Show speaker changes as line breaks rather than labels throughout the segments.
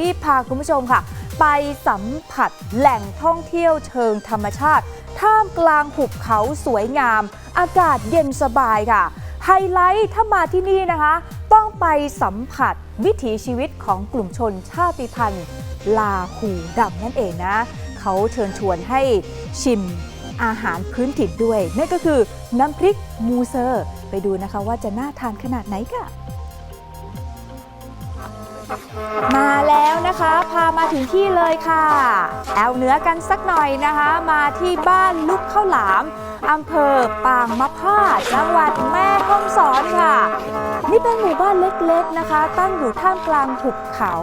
รีบพาคุณผู้ชมค่ะ ไปสัมผัสแหล่งท่องเที่ยวเชิงธรรมชาติ ท่ามกลางหุบเขาสวยงาม อากาศเย็นสบายค่ะ ไฮไลท์ถ้ามาที่นี่นะคะ ต้องไปสัมผัสวิถีชีวิตของกลุ่มชนชาติพันธุ์ ลาหูดำนั่นเองนะ เขาเชิญชวนให้ชิมอาหารพื้นถิ่นด้วย นั่นก็คือน้ำพริกมูเซอร์ ไปดูนะคะว่าจะน่าทานขนาดไหนค่ะ มาแล้วนะคะ พามาถึงที่เลยค่ะ แอวเหนือกันสักหน่อยนะคะ มาที่บ้านลุกข้าวหลามอำเภอปางมะพร้าจังหวัดแม่ฮ่องสอนค่ะ นี่เป็นหมู่บ้านเล็กๆนะคะ ตั้งอยู่ท่ามกลางหุบเขา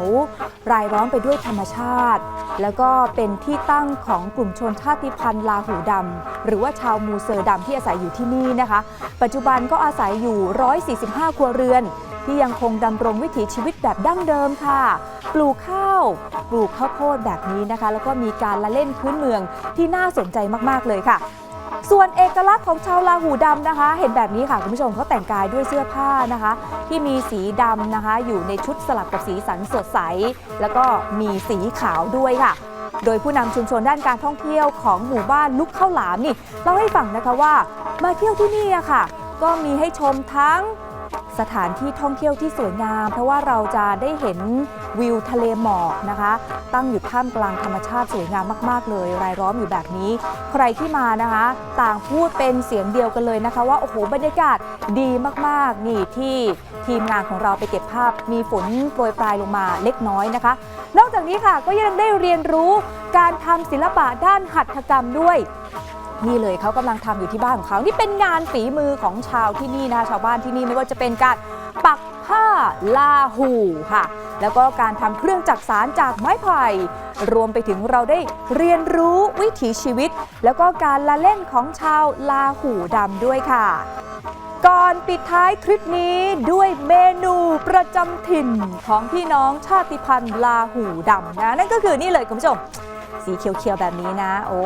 รายล้อมไปด้วยธรรมชาติ แล้วก็เป็นที่ตั้งของกลุ่มชนชาติพันธุ์ลาหูดำหรือว่าชาวมูเซอร์ดำที่อาศัยอยู่ที่นี่นะคะ ปัจจุบันก็อาศัยอยู่ 145 ครัวเรือน ที่ยังคงดำรงวิถีชีวิตแบบดั้งเดิมค่ะ ปลูกข้าว ปลูกข้าวโพดแบบนี้นะคะ แล้วก็มีการละเล่นพื้นเมืองที่น่าสนใจมากๆเลยค่ะส่วนเอกลักษณ์ของชาวลาหูดำนะคะ เห็นแบบนี้ค่ะคุณผู้ชมเขาแต่งกายด้วยเสื้อผ้านะคะ ที่มีสีดำนะคะ อยู่ในชุดสลับกับสีสันสดใส แล้วก็มีสีขาวด้วยค่ะ โดยผู้นำชุมชนด้านการท่องเที่ยวของหมู่บ้านลุกข้าวหลามนี่เล่าให้ฟังนะคะว่ามาเที่ยวที่นี่อะค่ะ ก็มีให้ชมทั้ง สถานที่ท่องเที่ยวที่สวยงาม เพราะว่าเราจะได้เห็นวิวทะเลหมอกนะคะ ตั้งอยู่ท่ามกลางธรรมชาติสวยงามมาก ๆ เลย รายล้อมอยู่แบบนี้ ใครที่มานะคะ ต่างพูดเป็นเสียงเดียวกันเลยนะคะ ว่าโอ้โหบรรยากาศดีมากๆนี่ที่ทีมงานของเราไปเก็บภาพมีฝนโปรยปลายลงมาเล็กน้อยนะคะ นอกจากนี้ค่ะก็ยังได้เรียนรู้ การทำศิลปะด้านหัตถกรรมด้วยนี่เลยเขากำลังทำอยู่ที่บ้านของเขา นี่เป็นงานฝีมือของชาวที่นี่นะคะชาวบ้านที่นี่ไม่ว่าจะเป็นการปักผ้าลาหูค่ะ แล้วก็การทำเครื่องจักสารจากไม้ไผ่ รวมไปถึงเราได้เรียนรู้วิถีชีวิต แล้วก็การละเล่นของชาวลาหูดำด้วยค่ะ ก่อนปิดท้ายทริปนี้ด้วยเมนูประจำถิ่นของพี่น้องชาติพันธุ์ลาหูดำนะ นั่นก็คือนี่เลยคุณผู้ชม สีเขียวๆแบบนี้นะ โอ้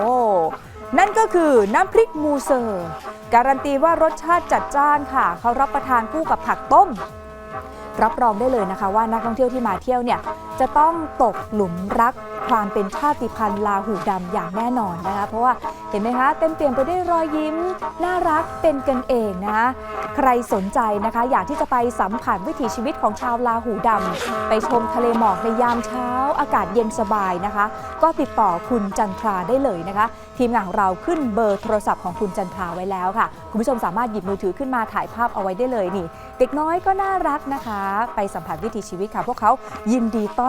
นั่นก็คือน้ำพริกมูเซอร์การันตีว่ารสชาติจัดจ้านค่ะ เขารับประทานคู่กับผักต้ม รับรองได้เลยนะคะว่านักท่องเที่ยวที่มาเที่ยวเนี่ย จะต้องตกหลุมรักความเป็นชาติพันธุ์ลาหูดำอย่างแน่นอนนะคะ เพราะว่าเห็นไหมคะเต็มเปี่ยมไปด้วยรอยยิ้ม น่ารักเป็นกันเองนะคะใครสนใจนะคะ อยากที่จะไปสัมผัสวิถีชีวิตของชาวลาหูดำไปชมทะเลหมอกในยามเช้า อากาศเย็นสบายนะคะ ก็ติดต่อคุณจันทราได้เลยนะคะ ทีมงานของเราขึ้นเบอร์โทรศัพท์ของคุณจันทราไว้แล้วค่ะ คุณผู้ชมสามารถหยิบมือถือขึ้นมาถ่ายภาพเอาไว้ได้เลยนี่ เด็กน้อยก็น่ารักนะคะ ไปสัมผัสวิถีชีวิตค่ะ พวกเขายินดีต้